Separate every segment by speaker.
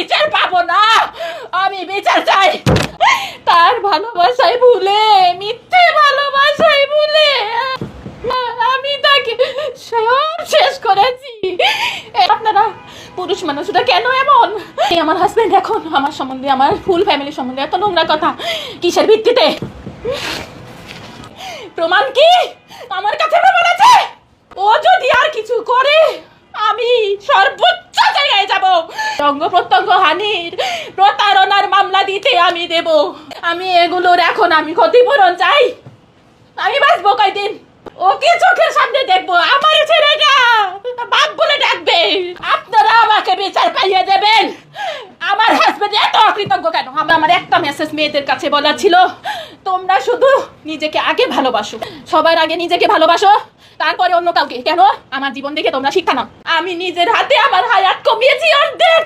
Speaker 1: বিচার পাবো না। আমি বিচার চাই। তার ভালোবাসায় ভুলে, মিথ্যে ভালোবাসায় ভুলে, আমি তাকে সব শেষ করেছি। আপনারা পুরুষ মানুষরা কেন এমন? আমার হাজবেন্ড এখন আমার সম্বন্ধে, আমার ফুল ফ্যামিলি সম্বন্ধে এত নোংরা কথা। কিসের ভিত্তিতে? প্রমাণ কি? আমার কাছে প্রমাণ আছে? ও যদি আর কিছু করে, আমি সর্বোচ্চ জায়গায় যাব। প্রত্যঙ্গ হানির প্রতারণার মামলা দিতে আমি দেব। আমি এগুলোর এখন আমি ক্ষতিপূরণ চাই। আমি বাঁচবো কয়দিন? ওকে চোখের সামনে দেখব? আমার ছেলেটা বাপ বলে ডাকবে। আপনারা আমাকে বিচার পাইয়ে দেবেন। আমার হাজবেন্ড এত অকৃতজ্ঞ কেন? আমার আমার একটা মেসেজ মেয়েদের কাছে বলা ছিল, তোমরা শুধু নিজেকে আগে ভালোবাসো। সবার আগে নিজেকে ভালোবাসো, তারপরে অন্য কাউকে। কেন? আমার জীবন দেখে তোমরা শিক্ষা নাও। আমি নিজের হাতে আমার হায়াত কমিয়েছি অর্ধেক।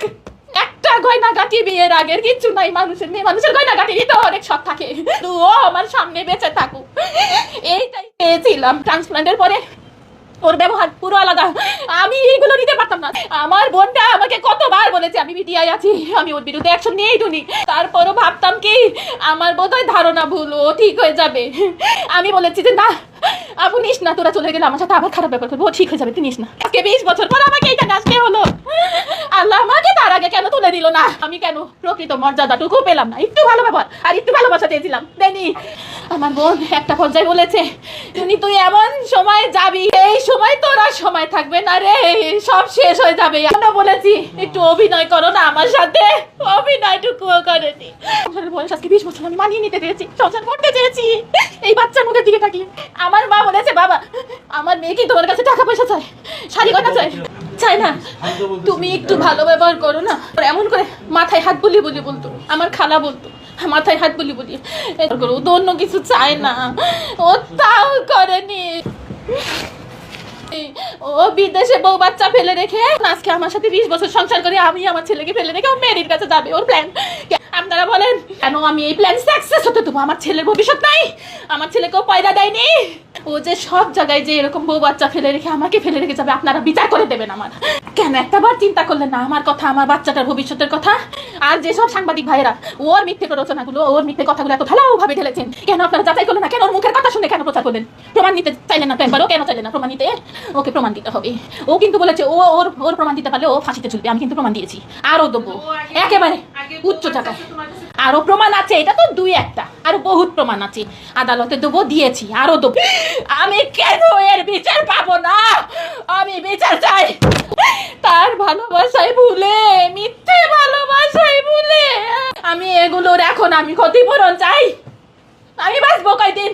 Speaker 1: একটা গয়না গাঁটি বিয়ের আগের কিচ্ছু নাই মানুষের মেয়ে। মানুষের গয়না গাঁটি তো অনেক শখ থাকে। ও আমার সামনে বেঁচে থাকুক। এইটাই পেয়েছিলাম। ট্রান্সপ্লান্টের পরে ওর ব্যবহার পুরো আলাদা। আমি এইগুলো নিতে পারতাম না। আমার বোনটা আমাকে কতবার বলেছে, আমি বিটিআই আছি, আমি ওর বিরুদ্ধে অ্যাকশন নিয়েই টুনি। তারপরও ভাবতাম কি, আমার বোধহয় ধারণা ভুল, ও ঠিক হয়ে যাবে। আমি বলেছি যে, না, আপু নিস না, তোরা চলে গেলে আমার সাথে আবার খারাপ ব্যাপার করব। ঠিক হয়ে যাবে, তুই নিস না। আজকে বিশ বছর পর আমাকে এইটা আসতে হলো। আল্লাহ আমাকে আগে কেন তুলে দিল না? আমি কেন প্রকৃত মর্যাদাটুকু পেলাম না? একটু ভালো ব্যবহার, আর একটু ভালোবাসা চেয়েছিলাম। দেনি, আমার বোন একটা পর্যায়ে বলেছে তুমি তুই এমন সময় যাবি, এই সময় তোর আর সময় থাকবে না রে, সব শেষ হয়ে যাবে। আমরা বলেছি, একটু অভিনয় করো না আমার সাথে অভিনয়টুকুও করেনি। সংসারের বয়স আজকে বিশ বছর, আমি মানিয়ে নিতে চেয়েছি সংসার করতে চেয়েছি। এই বাচ্চার মুখের দিকে তাকিয়ে, আমার মা বলেছে, বাবা, আমার মেয়ে কি তোমার কাছে টাকা পয়সা চায়? শাড়ি কথা চায়? চাই না। তুমি একটু ভালো ব্যবহার করো না। এমন করে মাথায় হাত বলি বলি বলতো। আমার খালা বলতো মাথায় হাত বলি বলি ও তো অন্য কিছু চায় না। ও তাও করেনি। ও বিদেশে বউ বাচ্চা ফেলে রেখে, আজকে আমার সাথে বিশ বছর সংসার করে, আমি আমার ছেলেকে ফেলে রেখে ও মেরির কাছে যাবে। ওর প্ল্যান আপনারা বলেন, কেন আমি এই প্ল্যান সাকসেস হতে দেবো? আমার ছেলের ভবিষ্যৎ নাই। আমার ছেলেকেও পয়দা দেয়নি। ও যে সব জায়গায় যে এরকম বউ বাচ্চা ফেলে রেখে আমাকে ফেলে রেখে যাবে আপনারা বিচার করে দেবেন আমার। কেন একটাবার চিন্তা করলেন না আমার কথা আমার বাচ্চাটার ভবিষ্যতের কথা? আর যেসব সাংবাদিক ভাইয়েরা ওর মিথ্যে প্ররোচনাগুলো ওর মিথ্যে কথাগুলো এত ভালোভাবে ঢেলেছেন কেন আপনারা যাচাই করলেন না? কেন ওর মুখের কথা শুনে কেন প্রচার করলেন? প্রমাণ নিতে চাইলেন না তো একবারও? কেন চাইলেন না প্রমাণ নিতে? ওকে প্রমাণ দিতে হবে। ও কিন্তু বলেছে ও ওর ওর প্রমাণ দিতে পারলে ও ফাঁসিতে চলবে আমি কিন্তু প্রমাণ দিয়েছি। আরও দেবো। একেবারে উচ্চ টাকায় আরও প্রমাণ আছে, এটা তো দুই একটা। আরও বহুত প্রমাণ আছে। আদালতে দেবো, দিয়েছি আরও দেবো। আমি কেন এর বিচার পাবো না? আমি বিচার চাই। তার ভালোবাসায় ভুলে, মিথ্যে ভালোবাসায় ভুলে। আমি এগুলোর এখন আমি ক্ষতিপূরণ চাই। আমি বাঁচবো কয়দিন?